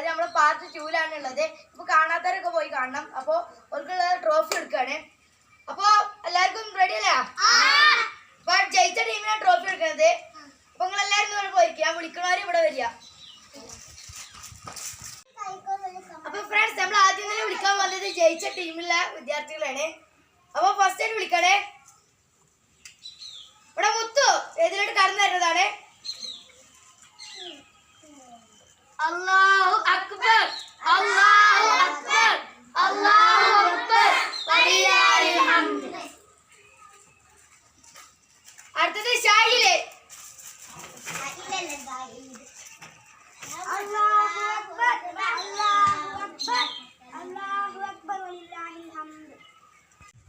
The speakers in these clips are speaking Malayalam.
അതായത് നമ്മുടെ പാർട്ട് ടൂലാണ് ഉള്ളത്. ഇപ്പൊ കാണാത്തവരൊക്കെ പോയി കാണണം. അപ്പോ അവർക്കുള്ള ട്രോഫി എടുക്കാണ്. അപ്പോ എല്ലാവർക്കും റെഡി അല്ലേ? അപ്പൊ ജയിച്ച ടീമിനാണ് ട്രോഫി എടുക്കുന്നത് അപ്പൊ നിങ്ങൾ എല്ലാവരും ഇവിടെ പോയിരിക്കുക ഞാൻ വിളിക്കണവരും ഇവിടെ വരിക. അപ്പൊ ഫ്രണ്ട്സ് നമ്മൾ ആദ്യം തന്നെ വിളിക്കാൻ വന്നത് ജയിച്ച ടീമിലെ വിദ്യാർത്ഥികളാണ്. അപ്പൊ ഫസ്റ്റ് ആയിട്ട് വിളിക്കണേ. ഇവിടെ മുത്തു ഏതിലോട്ട് കടന്നു തരുന്നതാണേ Allahu Akbar. Allahu Akbar. Allahu Akbar. Velillahilhamd. അടുത്തത് ഷായിലെ അല്ലാഹു അക്ബർ അല്ലാഹു അക്ബർ അല്ലാഹു അക്ബർ വലില്ലാഹിൽ ഹംദ്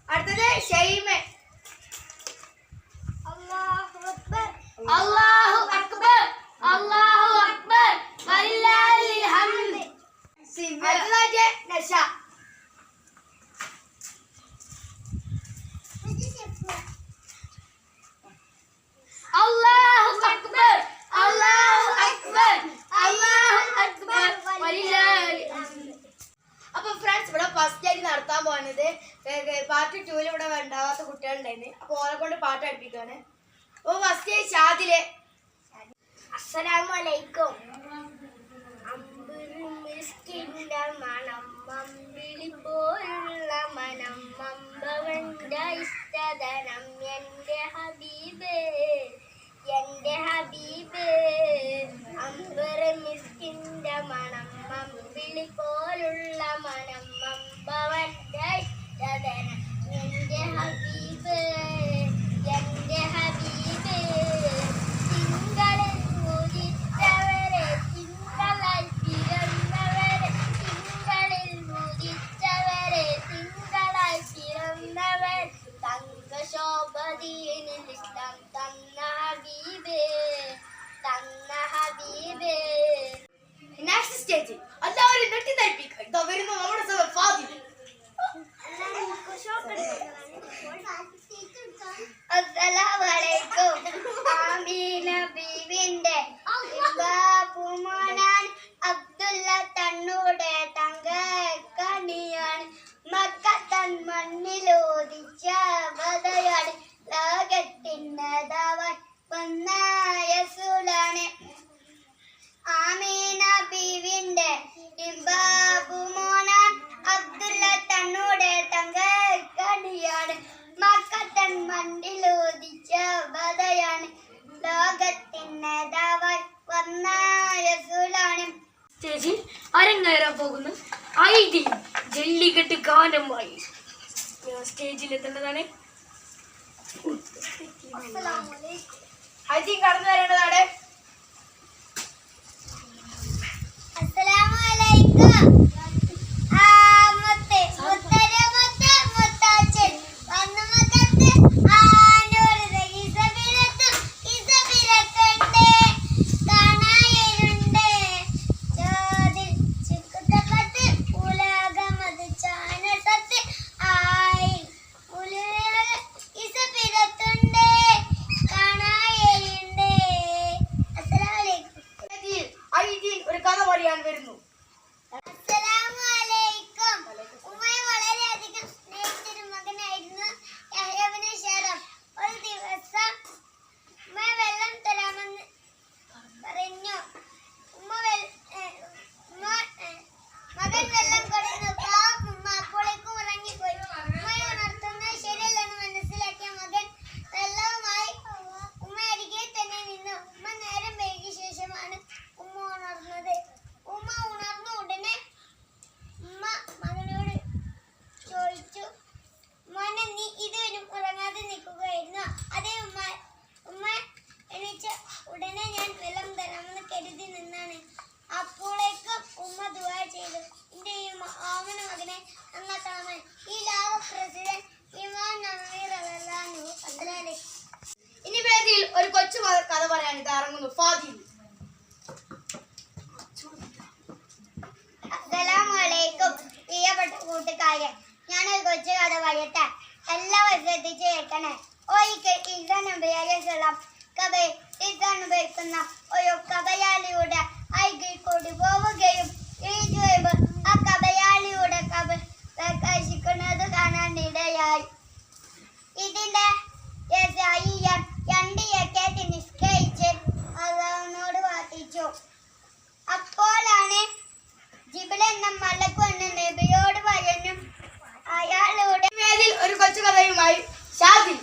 അടുത്തത് ഷൈമെ അല്ലാഹു അക്ബർ അല്ലാഹു അക്ബർ അല്ലാഹു ഫസ്റ്റ് ആയിട്ട് നടത്താൻ പോകുന്നത് പാർട്ട് ടൂവിൽ ഇവിടെ ഉണ്ടാവാത്ത കുട്ടികളുണ്ടായിരുന്നു അപ്പോൾ ഓരെ കൊണ്ട് പാട്ട് പഠിപ്പിക്കുകയാണ് അപ്പോൾ ഫസ്റ്റ് ആയി ഷാദിലെ. അസ്സലാമലൈക്കും മണം. മമ്മിളി പോലുള്ള ചേച്ചി. എല്ലാവരും ഞെട്ടിത്തരിപ്പിക്കുക ഇതാ വരുന്നു നമ്മുടെ സ്റ്റേജിൽ എത്തേണ്ടതാണ് ഹജ്ജി കടന്നു വരേണ്ടതാണ്. കഥ പറയാൻ ഇത് ഇറങ്ങുന്നു. ഫാദിൽ. അസ്സലാമലൈക്കും പ്രിയപ്പെട്ട കൂട്ടുകാരെ ഞാനൊരു കൊച്ചു കഥ പറയട്ടെ. എല്ലാവരും ശ്രദ്ധിച്ച് കേൾക്കണേ. ഒരിക്കൽ ഇസാൻ നബി അലൈഹിസ്സലാം ഉപയോഗിക്കുന്ന ഒരു കബയാലിയുടെ അരികിൽ കൂടി പോവുകയും ആ കബയാലിയുടെ കബ പ്രകാശിക്കുന്നത് കാണാൻ ഇടയായി ഇതിന്റെ രണ്ട് ഏക്കറ്റ് നിഷ്കരിച്ച് അള്ളാഹുവിനോട് വാദിച്ചു അപ്പോഴാണ് ജിബിൽ എന്ന മലക്ക് വന്ന് നബിയോട് പറഞ്ഞു അയാളുടെ മേലിൽ ഒരു കൊച്ചു കഥയുമായി ഷാദി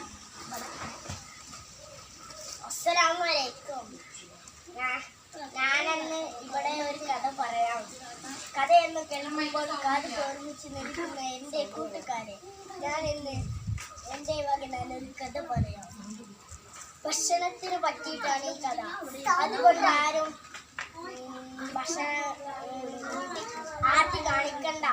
അസ്സലാമലൈക്കും ഞാനന്ന് ഇവിടെ ഒരു കഥ പറയാം. കഥ എന്ന് കേൾക്കുമ്പോൾ കാത് ഓർമ്മിച്ച് നിൽക്കുന്ന എന്റെ കൂട്ടുകാരെ ഞാൻ ഇന്ന് എന്റെ വകനാൽ ഒരു കഥ പറയാം. ഭക്ഷണത്തിന് പറ്റിയിട്ടാണ് ഈ കഥ. അതുകൊണ്ട് ആരും ഭക്ഷണം ആർത്തി കാണിക്കണ്ട.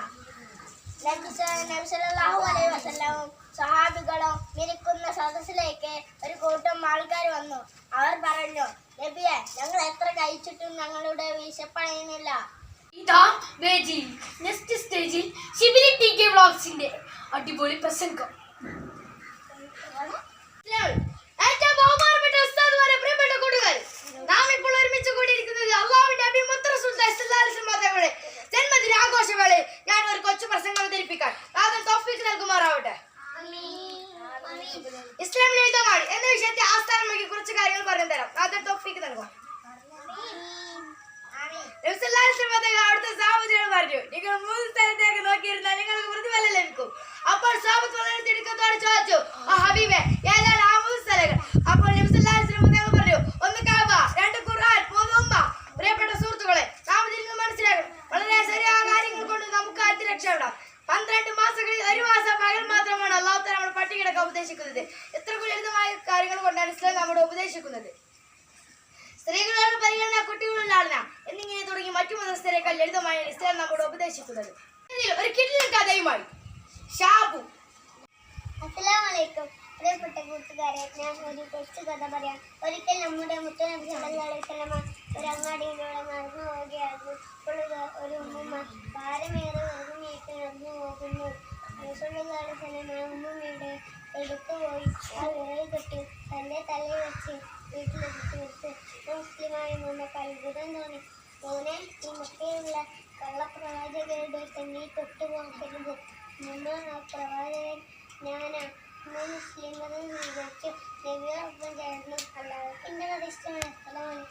നബിസല്ലാഹു അലൈഹി വസല്ലവും സഹാബികളും ഇരിക്കുന്ന സദസ്സിലേക്ക് ഒരു കൂട്ടം ആൾക്കാർ വന്നു. അവർ പറഞ്ഞു നബിയെ ഞങ്ങൾ എത്ര കഴിച്ചിട്ടും ഞങ്ങളുടെ വിശപ്പണയുന്നില്ല. ഇതാ വേദിയിൽ നെക്സ്റ്റ് സ്റ്റേജിൽ ശിബിരി ടി അടിപൊളി പ്രസംഗം. നൽകുക നബിസല്ലാസ്ലം അവിടുത്തെ സാഹചര്യം പറഞ്ഞു. നിങ്ങൾ മൂന്ന് സ്ഥലത്തേക്ക് നോക്കിയിരുന്നാൽ നിങ്ങൾക്ക് പ്രതിഫലം ലഭിക്കും. അപ്പോൾ സാബത്ത് വളരെ ചോദിച്ചു ഹബീബെ ഏതാണ് കഥയുമായി ഷാബു. അസ്സലാമലൈക്കും പ്രിയപ്പെട്ട കൂട്ടുകാരെ ഞാൻ ഒരു കൊച്ചു കഥ പറയാം. ഒരിക്കൽ നമ്മുടെ മുത്തനബി വസല്ലമ ഒരു അങ്ങാടിയിലൂടെ നടന്നു പോവുകയായിരുന്നു. അപ്പോൾ ഒരു- ഉമ്മ ഭാരമേറെ ഉറുമിയിട്ട് നടന്നു പോകുന്നു. ആ ഉമ്മുമ്മയുടെ എടുത്തു പോയി ആ വിറക് കെട്ടി തന്റെ തലയിൽ വെച്ച് വീട്ടിലെടുത്ത് വെച്ച് മുസ്ലിമായ ഉമ്മ അത്ഭുതം തോന്നി. മോനെ ഈ മുട്ടയുള്ള കള്ളപ്രവാചകരുടെ തന്നെ തൊട്ടു പോകരുത് ആ പ്രവാചകൻ ഞാനാ. മുസ്ലിം മതം സ്വീകരിച്ചു നബിയോടൊപ്പം ചേർന്നു. ഇഷ്ടമാണ് അസ്സലാമു